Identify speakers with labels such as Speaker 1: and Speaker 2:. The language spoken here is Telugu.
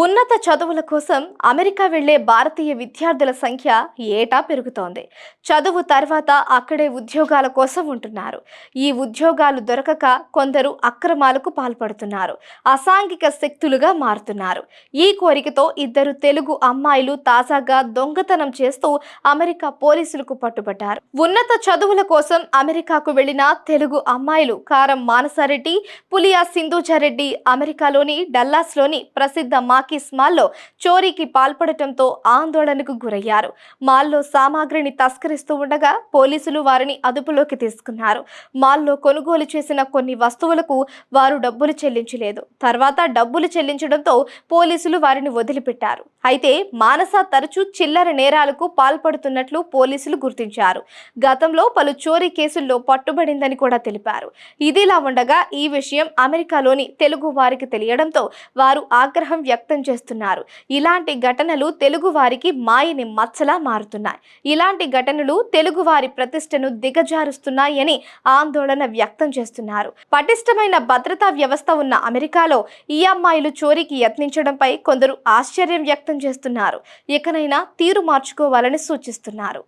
Speaker 1: ఉన్నత చదువుల కోసం అమెరికా వెళ్ళే భారతీయ విద్యార్థుల సంఖ్య ఏటా పెరుగుతోంది. చదువు తర్వాత అక్కడే ఉద్యోగాల కోసం ఉంటున్నారు. ఈ ఉద్యోగాలు దొరకక కొందరు అక్రమాలకు పాల్పడుతున్నారు. అసాంఘిక శక్తులుగా మారుతున్నారు. ఈ కోరికతో ఇద్దరు తెలుగు అమ్మాయిలు తాజాగా దొంగతనం చేస్తూ అమెరికా పోలీసులకు పట్టుబడ్డారు. ఉన్నత చదువుల కోసం అమెరికాకు వెళ్ళిన తెలుగు అమ్మాయిలు కారం మానసారెడ్డి పులియా సింధూజారెడ్డి అమెరికాలోని డల్లాస్లోని ప్రసిద్ధ మా టాకీస్ మాల్లో చోరీకి పాల్పడటంతో ఆందోళనకు గురయ్యారు. మాల్లో సామాగ్రిని తస్కరిస్తూ ఉండగా పోలీసులు వారిని అదుపులోకి తీసుకున్నారు. మాల్లో కొనుగోలు చేసిన కొన్ని వస్తువులకు వారు డబ్బులు చెల్లించలేదు. తర్వాత డబ్బులు చెల్లించడంతో పోలీసులు వారిని వదిలిపెట్టారు. అయితే మానస తరచూ చిల్లర నేరాలకు పాల్పడుతున్నట్లు పోలీసులు గుర్తించారు. గతంలో పలు చోరీ కేసుల్లో పట్టుబడిందని కూడా తెలిపారు. ఇదిలా ఉండగా ఈ విషయం అమెరికాలోని తెలుగు వారికి తెలియడంతో వారు ఆగ్రహం వ్యక్తం చేస్తున్నారు. ఇలాంటి ఘటనలు తెలుగు వారికి మాయని మచ్చలా మారుతున్నాయి. ఇలాంటి ఘటనలు తెలుగు వారి ప్రతిష్టను దిగజారుస్తున్నాయని ఆందోళన వ్యక్తం చేస్తున్నారు. పటిష్టమైన భద్రతా వ్యవస్థ ఉన్న అమెరికాలో ఈ అమ్మాయిలు చోరీకి యత్నించడంపై కొందరు ఆశ్చర్యం వ్యక్తం చేస్తున్నారు. ఇకనైనా తీరు మార్చుకోవాలని సూచిస్తున్నారు.